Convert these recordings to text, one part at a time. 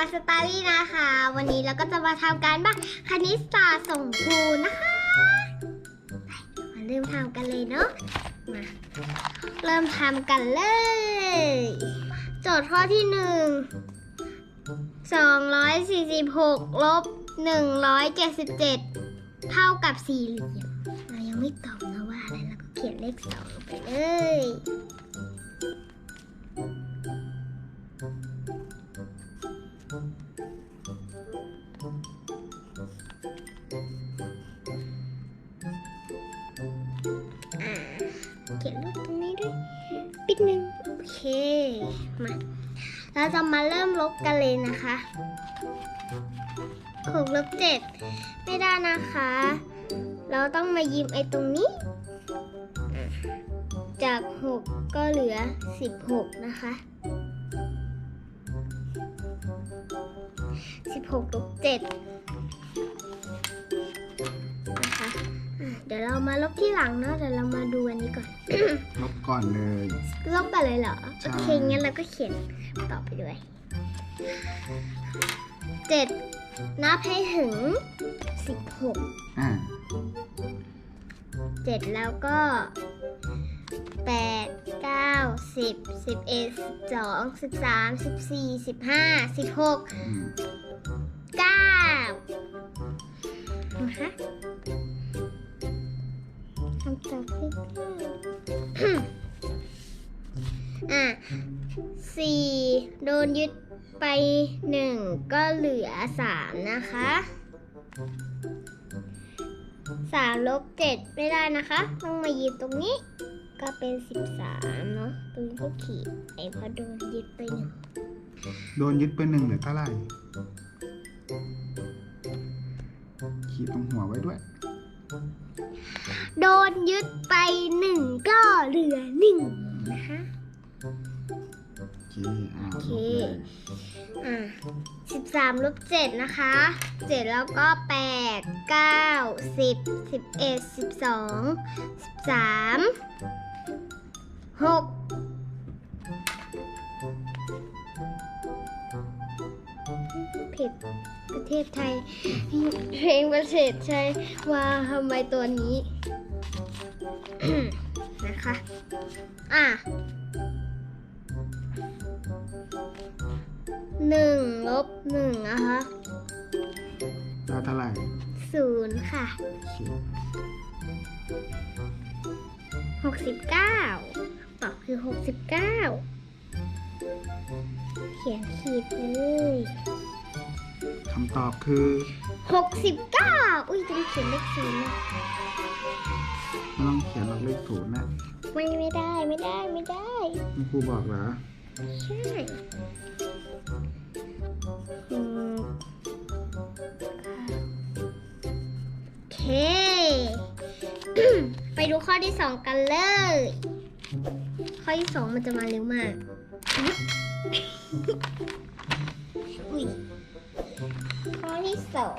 กับช่องปาสตารี่นะคะ วันนี้เราก็จะมาทำการบ้านคณิตศาสตร์ส่งครูนะคะไปมาเริ่มทำกันเลยเนาะมาเริ่มทำกันเลย โจทย์ข้อที่หนึ่งสองร้อยสี่สิบหกลบหนึ่งร้อยเจ็ดสิบเจ็ดเท่ากับสี่เหลี่ยม เรายังไม่ตอบนะว่าอะไรเราก็เขียนเลขสองไปเลย เราจะมาเริ่มลบกันเลยนะคะหกลบเจ็ดไม่ได้นะคะ เราต้องมายิ้มไอ้ตรงนี้ จาก 6 ก็เหลือ 16 นะคะ 16ลบ7 มาลบที่หลังเนาะเดี๋ยวเรามาดูอันนี้ก่อน ลบก่อนเลย ลบไปเลยเหรอ ใช่ โอเคงั้นเราก็เขียนต่อไปด้วยเจ็ดนับให้ถึงสิบหกอ่าเจ็ดแล้วก็แปดเก้าสิบสิบเอ็ดสิบสองสิบสามสิบสี่สิบห้าสิบหกอืมเก้านะคะคำตอบคือเก้าอะสี่โดนยึดไปหนึ่งก็เหลือสามนะคะสามลบเจ็ดไม่ได้นะคะ ต้องมายืนตรงนี้ ก็เป็นสิบสามเนาะตรงนี้ก็ขีดไอ้พราะโดนยึดไปหนึ่งโดนยึดไปหนึ่งเหลือเท่าไหร่ขีดตรงหัวไว้ด้วย โดนยึดไปหนึ่งก็เหลือหนึ่งนะคะโอเคอ่าโอเคลบเลยอะสิบสามลบเจ็ดนะคะเจ็ดแล้วก็แปดเก้าสิบสิบเอ็ดสิบสองสิบสามหกผิด ประเทศไทย เพลงประเทศไทยว่าทำไมตัวนี้ นะคะ อะหนึ่งลบหนึ่งนะคะได้เท่าไหร่ศูนย์ค่ะโอเคหกสิบเก้าตอบคือหกสิบเก้าเขียนขีดเลยคำตอบคือหกสิบเก้าอุ้ยจะเขียนเลขศูนย์นะไม่ต้องเขียนหลักเลขศูนย์นะไม่ไม่ได้ไม่ได้ไม่ได้ คุณครูบอกเหรอ ใช่อืมโอเค ไปดูข้อที่สองกันเลย ข้อที่สองมันจะมาเร็วมากอุ๊ยข้อ ที่สอง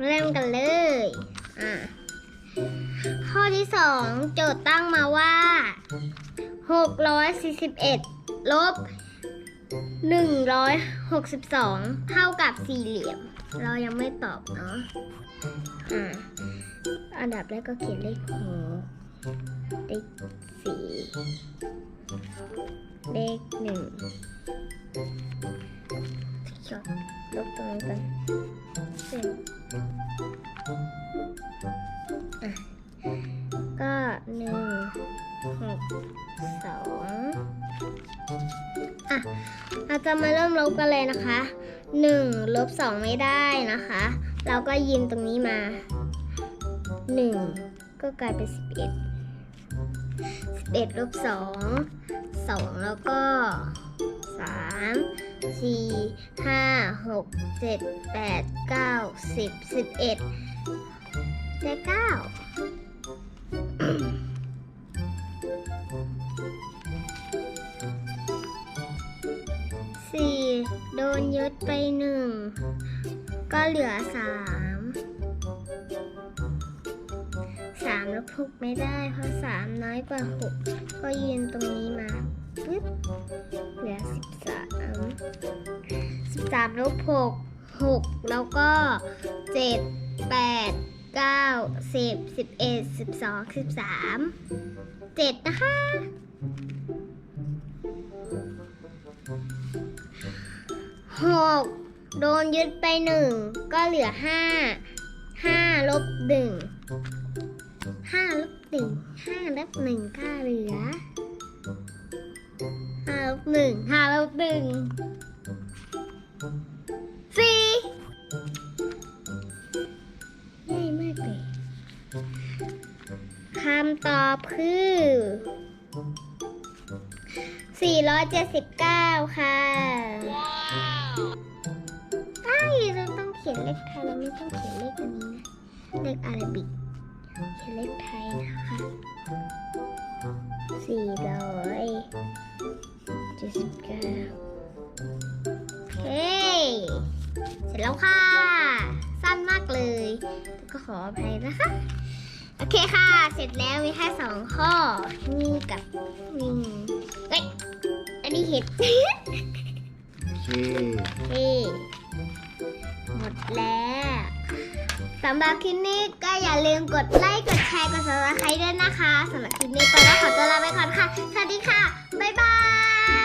เริ่มกันเลย อะ ข้อที่สองโจทย์ตั้งมาว่า 641 ลบ 162 เท่ากับสี่เหลี่ยม เรายังไม่ตอบเนาะ อ่าอันดับแรกก็เขียนเลขหกเลขสี่เลขหนึ่ง จดลบตรงนี้กันเสร็จก็หนึ่งหกสองอะเราจะมาเริ่มลบกันเลยนะคะหนึ่งลบสองไม่ได้นะคะ เราก็ยินตรงนี้มาหนึ่งก็กลายเป็นสิบเอ็ดสิบเอ็ดลบสองสองแล้วก็ สามสี่ห้าหกเจ็ดแปดเก้าสิบสิบเอ็ดได้เก้าสี่โดนยึดไปหนึ่งก็เหลือสามสามลบหกไม่ได้ เพราะสามน้อยกว่าหกก็ยืนตรงนี้มา ปึ๊บเหลือสิบสามสิบสามลบหกหกแล้วก็เจ็ดแปดเก้าสิบสิบเอ็ดสิบสองสิบสามเจ็ดนะคะหกโดนยึดไปหนึ่งก็เหลือห้าห้าลบหนึ่งห้าลบหนึ่งห้าลบหนึ่งก็เหลือ ลบหนึ่งห้าลบหนึ่งสี่ง่ายมากเลยคำตอบคือ479ค่ะไอ้ยเราต้องเขียนเลขไทยเราไม่ต้องเขียนเลขอันนี้นะ เลขอาราบิก เขียนเลขไทยนะคะ479เฮ้ย เสร็จแล้วค่ะ สั้นมากเลย ก็ขออภัยนะคะ โอเคค่ะ เสร็จแล้วมีแค่สองข้อนี่กับนี่เอ้ย อันนี้เห็ด โอเคเฮ้หมดแล้วสำหรับคลิปนี้ก็อย่าลืมกดไลค์กดแชร์กด subscribe ด้วยนะคะสำหรับคลิปนี้ก็ต้องขอตัวลาไปก่อนค่ะ สวัสดีค่ะ บ๊ายบาย